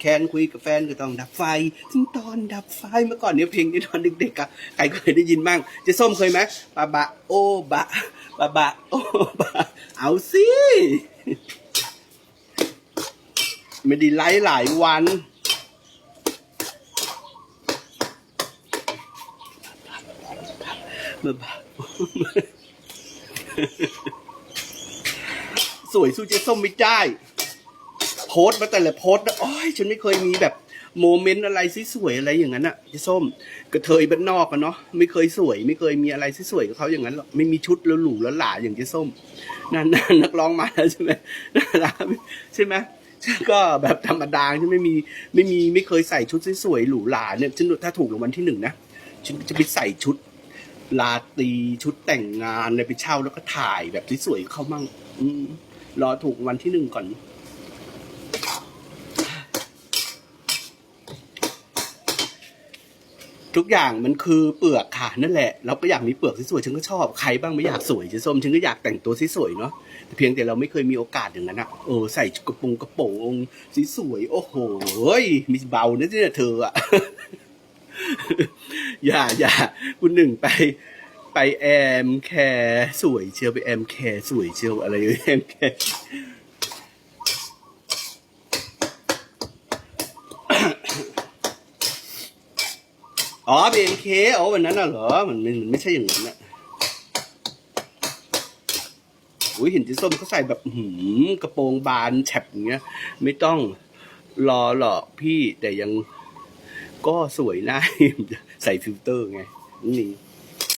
แค้นคุยกับแฟนก็ต้องดับไฟถึงตอนดับไฟเมื่อก่อนเนี่ยเพลงนี้ตอนเด็กๆอะใครเคยได้ยินบ้างเจ๊ส้มเคยไหมบาบะโอบะบาบะโอบะเอาสิไม่ได้ไลฟ์หลายวันบาบะสวยสู้เจ๊ส้มไม่ได้ โพสต์มาแต่ละโพสต์นะโอ้ยฉันไม่เคยมีแบบโมเมนต์อะไรสวยๆอะไรอย่างนั้นอะเจ๊ส้มกระเทยบ้านนอกอะเนาะไม่เคยสวย ไม่เคยมีอะไรสวยๆกับเขาอย่างนั้นหรอกไม่มีชุดแล้วหรูแล้วหลาอย่างเจ๊ส้มนั่นนักร้องมาแล้วใช่ไหมนะใช่ไหมก็แบบธรรมดาฉันไม่มีไม่มีไม่เคยใส่ชุดสวยๆหรูหราเนี่ยฉันถ้าถูกรางวัลที่หนึ่งนะฉันจะไปใส่ชุดลาตีชุดแต่งงานเลยไปเช่าแล้วก็ถ่ายแบบสวยๆเข้ามั่งรอถูกวันที่หนึ่งก่อน ทุกอย่างมันคือเปลือกค่ะนั่นแหละเราก็อยากมีเปลือกสวยๆฉันก็ชอบใครบ้างไม่อยากสวยจะส้มฉันก็อยากแต่งตัวสวยๆเนาะแต่เพียงแต่เราไม่เคยมีโอกาสอย่างนั้นอะเออใส่กระโปรงกระโปรงสสวยๆโอ้โหมีเบานะเนี่ยเธออะอย่าอย่าคุณหนึ่งไปไปแอมแคร์สวยเชียวไปแอมแคร์สวยเชียวอะไรแอมแคร์ อ๋อเป็นเคอ๋อวันนั้นน่ะเหรอ มันมันมันไม่ใช่อย่างนั้นอะอุ้ยเห็นจีส้มเขาใส่แบบหืมกระโปรงบานแฉบอย่างเงี้ย ไม่ต้องรอหรอกพี่แต่ยังก็สวยนะใส่ฟิลเตอร์ไงนี่